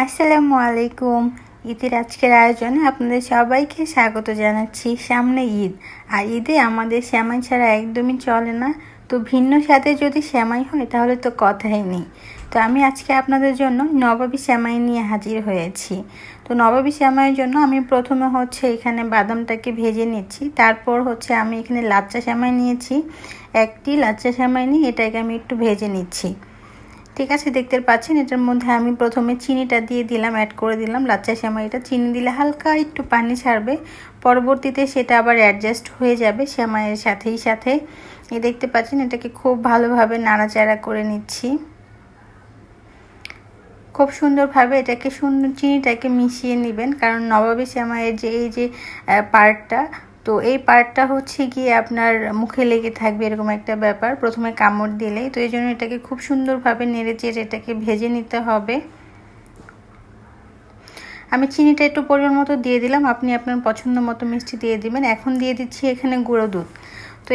আসসালামু আলাইকুম ঈদের আজকের আয়োজনে আপনাদের সবাইকে স্বাগত জানাচ্ছি সামনে ঈদ। আর ঈদে আমাদের শ্যামাই ছাড়া একদমই চলে না। তো ভিন্ন সাথে যদি শ্যামাই হয় তাহলে তো কথাই নেই। তো আমি আজকে আপনাদের জন্য নবাবী শ্যামাই নিয়ে হাজির হয়েছি। তো নবাবী শ্যামাইয়ের জন্য আমি প্রথমে হচ্ছে এখানে বাদামটাকে ভেজে নিচ্ছি। তারপর হচ্ছে আমি এখানে লাচ্চা শ্যামাই নিয়েছি। একটি লাচ্চা শ্যামাই নিয়ে এটাকে আমি একটু ভেজে নিচ্ছি। ঠিক আছে, দেখতে পাচ্ছেন? এটার মধ্যে আমি প্রথমে চিনিটা দিয়ে দিলাম অ্যাড করে দিলাম। লাচ্চা শ্যামাইটা চিনি দিলে হালকা একটু পানি ছাড়বে। পরবর্তীতে সেটা আবার অ্যাডজাস্ট হয়ে যাবে শ্যামাইয়ের সাথেই সাথে। এই দেখতে পাচ্ছেন, এটাকে খুব ভালোভাবে নাড়াচাড়া করে নিচ্ছি। খুব সুন্দরভাবে এটাকে সুন্দর চিনিটাকে মিশিয়ে নেবেন, কারণ নবাবী শ্যামায়ের যে, এই যে পার্টটা তো এই পার্টটা হচ্ছে গিয়ে আপনার মুখে লেগে থাকবে এরকম একটা ব্যাপার। প্রথমে কামড় দিলেই। তো এই জন্য এটাকে খুব সুন্দরভাবে নেড়ে চেড়ে এটাকে ভেজে নিতে হবে। আমি চিনিটা একটু পরিমাণ মতো দিয়ে দিলাম। আপনি আপনার পছন্দ মতো মিষ্টি দিয়ে দিবেন। এখন দিয়ে দিচ্ছি এখানে গুঁড়ো দুধ।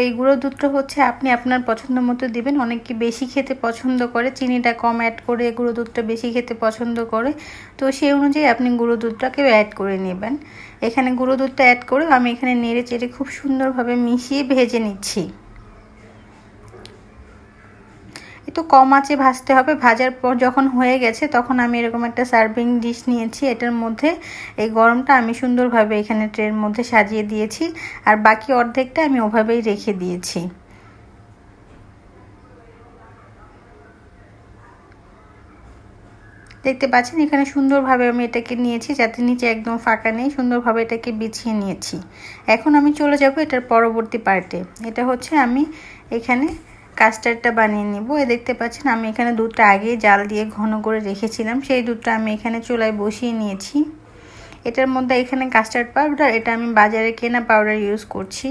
এই গুঁড়ো দুধটা হচ্ছে আপনি আপনার পছন্দ মতো দিবেন। অনেকে বেশি খেতে পছন্দ করে, চিনিটা কম অ্যাড করে গুঁড়ো দুধটা বেশি খেতে পছন্দ করে। তো সেই অনুযায়ী আপনি গুঁড়ো দুধটাকেও অ্যাড করে নেবেন। এখানে গুঁড়ো দুধটা অ্যাড করে আমি এখানে নেড়ে চেড়ে খুব সুন্দরভাবে মিশিয়ে ভেজে নিচ্ছি। একটু কম আঁচে ভাজতে হবে, ভাজার পর যখন হয়ে গেছে তখন আমি এরকম একটা সার্ভিং ডিশ নিয়েছি, এটার মধ্যে এই গরমটা আমি সুন্দরভাবে এখানে ট্রের মধ্যে সাজিয়ে দিয়েছি আর বাকি অর্ধেকটা আমি ওভাবেই রেখে দিয়েছি। দেখতে পাচ্ছেন এখানে সুন্দরভাবে আমি এটাকে নিয়েছি, যাতে নিচে একদম ফাঁকা নেই, সুন্দরভাবে এটাকে বিছিয়ে নিয়েছি। এখন আমি চলে যাব এটার পরবর্তী পার্টে এটা হচ্ছে আমি এখানে কাস্টার্ডটা বানিয়ে নিব। এ দেখতে পাচ্ছেন, আমি এখানে দুধটা আগে জাল দিয়ে ঘন করে রেখেছিলাম। সেই দুধটা আমি এখানে চুলায় বসিয়ে নিয়েছি। এটার মধ্যে এখানে কাস্টার্ড পাউডার, এটা আমি বাজারে কেনা পাউডার ইউজ করছি।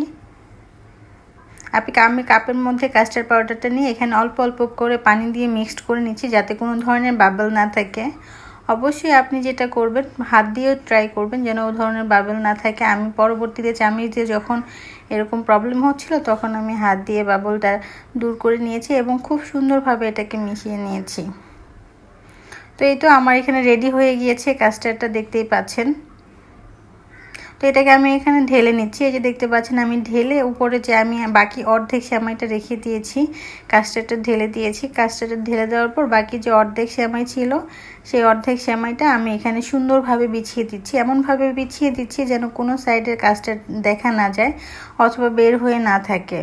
আপনি আমি কাপের মধ্যে কাস্টার্ড পাউডারটা নিয়ে এখানে অল্প অল্প করে পানি দিয়ে মিক্সড করে নিচ্ছি, যাতে কোনো ধরনের বাবল না থাকে। অবশ্যই আপনি যেটা করবেন, হাত দিয়েও ট্রাই করবেন যেন ও ধরনের বাবল না থাকে। আমি পরবর্তীতে চামি দিয়ে যখন এরকম প্রবলেম হচ্ছিল, তখন আমি হাত দিয়ে বাবলটা দূর করে নিয়েছি এবং খুব সুন্দরভাবে এটাকে মিশিয়ে নিয়েছি। তো এই তো আমার এখানে রেডি হয়ে গিয়েছে কাস্টারটা দেখতেই পাচ্ছেন। তো এটাকে আমি এখানে ঢেলে নিচ্ছি। এই যে দেখতে পাচ্ছেন, আমি ঢেলে উপরে যে আমি বাকি অর্ধেক শ্যামাইটা রেখে দিয়েছি কাস্টারটা ঢেলে দিয়েছি। কাস্টারটা ঢেলে দেওয়ার পর বাকি যে অর্ধেক শ্যামাই ছিল, সেই অর্ধেক শ্যামাইটা আমি এখানে সুন্দরভাবে বিছিয়ে দিচ্ছি। এমনভাবে বিছিয়ে দিচ্ছি যেন কোনো সাইডের কাস্টার দেখা না যায়, অথবা বের হয়ে না থাকে।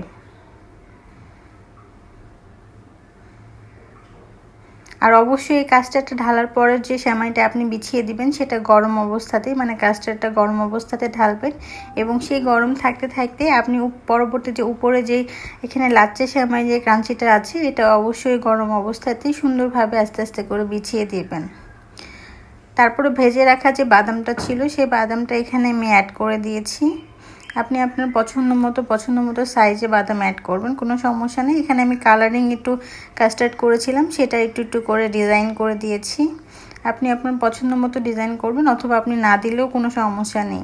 আর অবশ্যই এই কাস্টারটা ঢালার পরে যে সেমাইটা আপনি বিছিয়ে দিবেন, সেটা গরম অবস্থাতেই মানে কাস্টারটা গরম অবস্থাতে ঢালবেন। এবং সেই গরম থাকতে থাকতে আপনি পরবর্তী যে উপরে যে এখানে লাচ্চে সেমাই যে ক্রাঞ্চিটা আছে, এটা অবশ্যই গরম অবস্থাতেই সুন্দরভাবে আস্তে আস্তে করে বিছিয়ে দিবেন। তারপরে ভেজে রাখা যে বাদামটা ছিল, সেই বাদামটা এখানে আমি অ্যাড করে দিয়েছি। আপনি আপনার পছন্দ মতো পছন্দ মতো সাইজে বাদাম অ্যাড করবেন, কোনো সমস্যা নেই। এখানে আমি কালারিং একটু কাস্টার্ড করেছিলাম, সেটা একটু একটু করে ডিজাইন করে দিয়েছি। আপনি আপনার পছন্দ মতো ডিজাইন করবেন, অথবা আপনি না দিলেও কোনো সমস্যা নেই।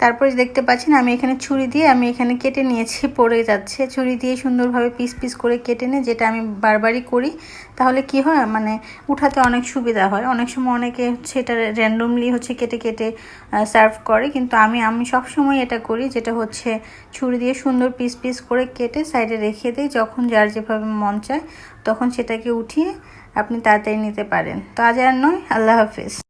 তারপরে দেখতে পাচ্ছেন, আমি এখানে ছুরি দিয়ে আমি এখানে কেটে নিয়েছি, পড়ে যাচ্ছে। ছুরি দিয়ে সুন্দরভাবে পিস পিস করে কেটে নিয়ে যেটা আমি বারবারই করি। তাহলে কি হয় মানে উঠাতে অনেক সুবিধা হয়। অনেক সময় অনেকে হচ্ছে এটা র্যান্ডমলি হচ্ছে কেটে কেটে সার্ভ করে। কিন্তু আমি আমি সব সময় এটা করি, যেটা হচ্ছে ছুরি দিয়ে সুন্দর পিস পিস করে কেটে সাইডে রেখে দিই। যখন যার যেভাবে মন চায়, তখন সেটাকে উঠিয়ে আপনি তাড়াতাড়ি নিতে পারেন। তো আজ আর নয়, আল্লাহ হাফিজ।